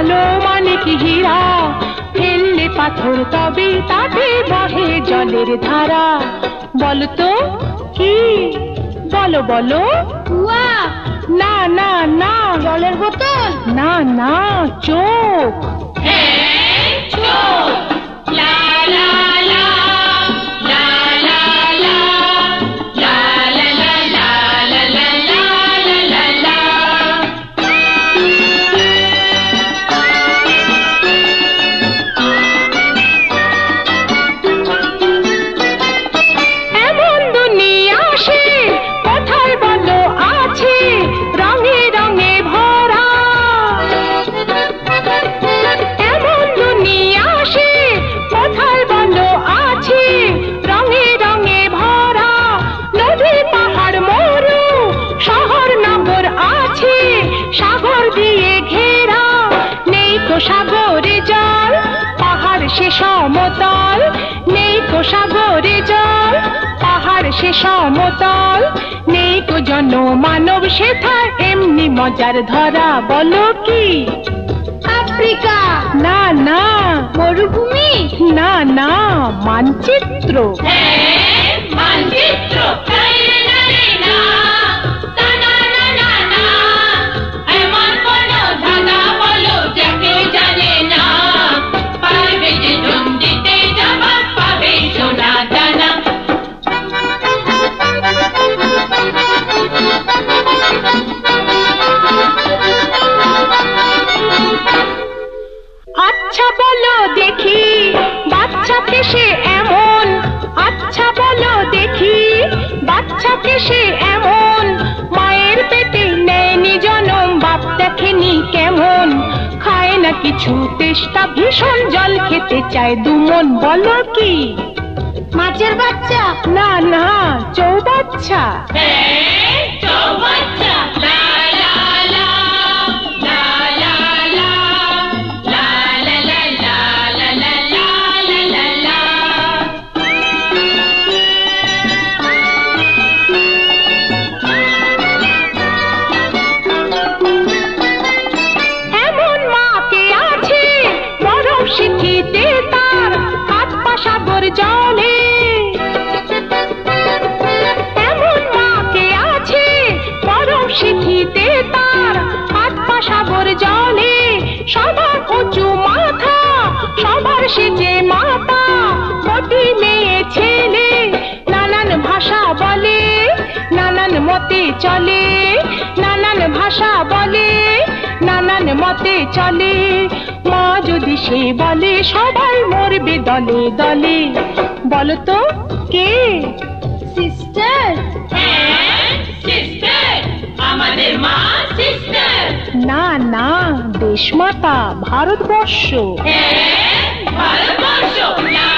কালো মানে কি হীরা? ফেললে পাথর তবে তাতে বহে জলের ধারা। বলো তো কি? বলো বলো। না না না। জলের বোতল? না না চোখ। এমন সমতল। নেই তো জন মানব সেথা এমনি মজার ধরা বলো কি? আফ্রিকা। না না। মরুভূমি। না না মানচিত্র। আচ্ছা কিছু তেষ্টা ভীষণ জল খেতে চায় দুমন বলো কি? মাছের বাচ্চা? না না চৌবাচ্চা। এমন সেজে মাথা কটি মেয়ে ছেলে। নানান ভাষা বলে নানান মতে চলে। নানান ভাষা বলে নানান মতে চলে। মা যদি সে বলে সবাই মরবে দলে দলে। বলতো কে? সিস্টার আমাদের মা সিস্টার না না দেশমাতা ভারতবর্ষ। I'm Marshall. Now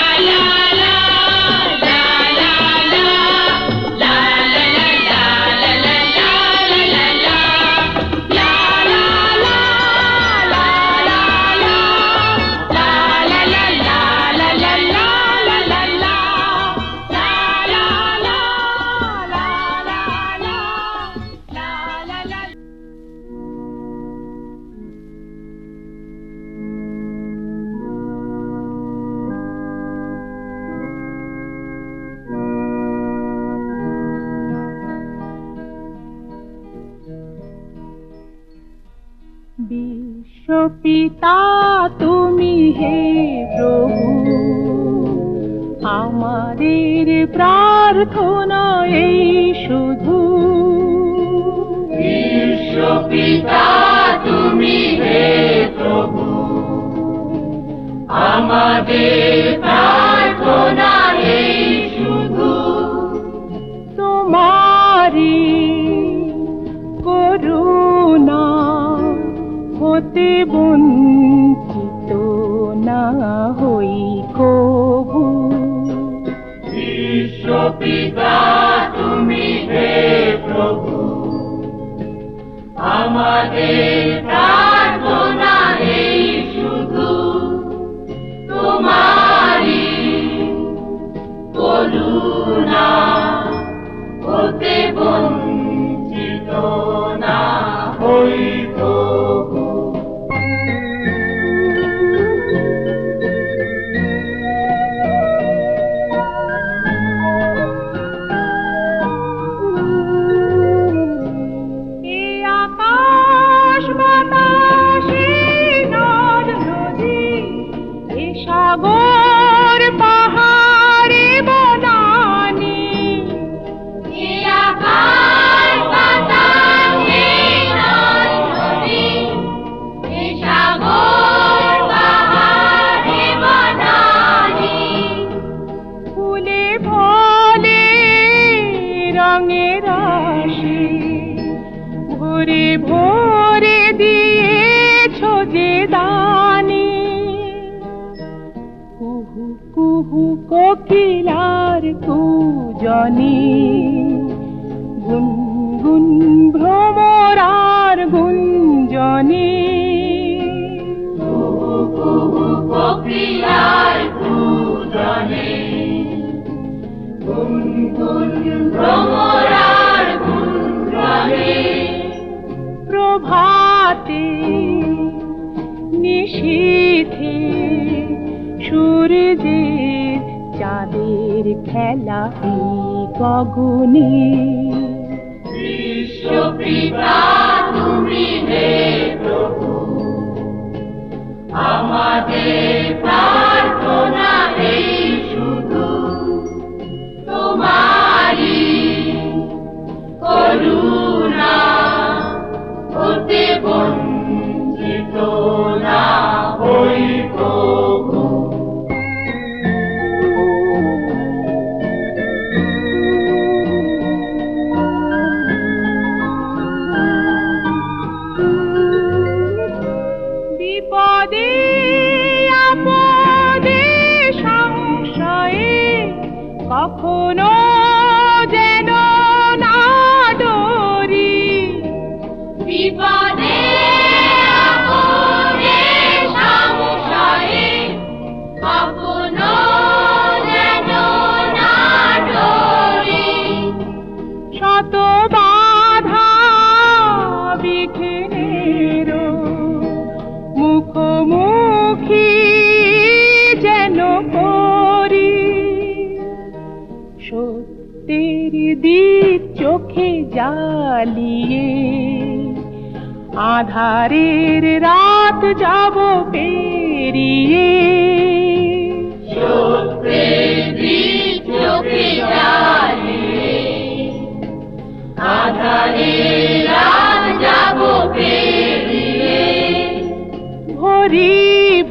বিশ্বপিতা তুমি হে প্রভু। আমাদের প্রার্থনা এই শুধু। বিশ্বপিতা তুমি হে প্রভু। আমাদের প্রার্থনা এই শুধু। তোমারি করুণা হতে তোমাদের প্রার্থনা এই শুধু তোমারি করুণা হতে বঞ্চিত ভরে ভরে দিয়েছ যে দানি। কুহু কুহু কোকিলার কুজনি গুন গুন ভ্রমরার গুঞ্জনি। প্রক্রিয়ার পূজনে গুনগুন ভ্রমরার প্রভাতে নিশীথে সূর্যের চাঁদের খেলা গগনে আমাদের আধারের রাত যাব পেরিয়ে। ভরিব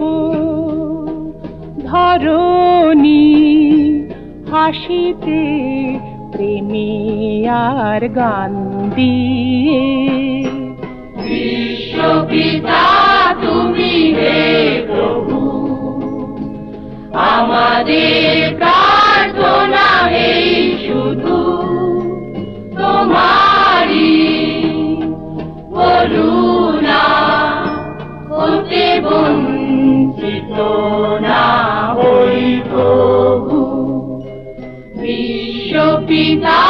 ধরণী হাসিতে প্রেমিয়ার গান দিয়ে। আমাদের প্রার্থনা এই শুধু তোমারি করুণা হতে বঞ্চিত না হই প্রভু। বিশ্বপিতা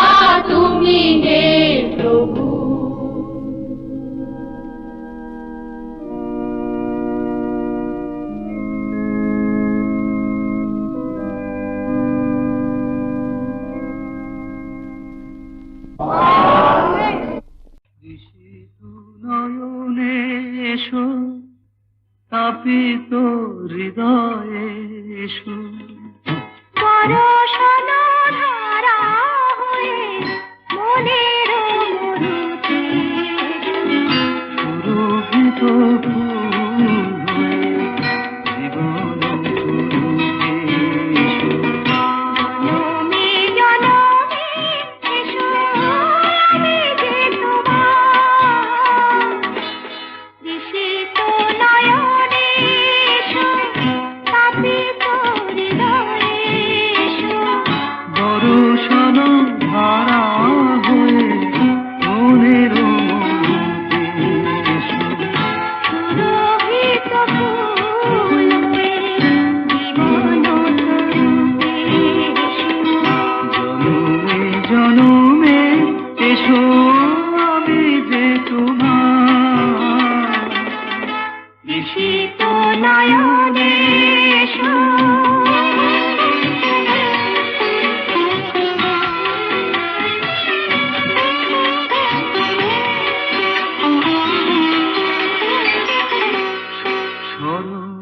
তুমি হে প্রভু। তাপিত হৃদয়ে এসো। পরশনো ধারা হয়ে মনের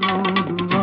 ಹೌದು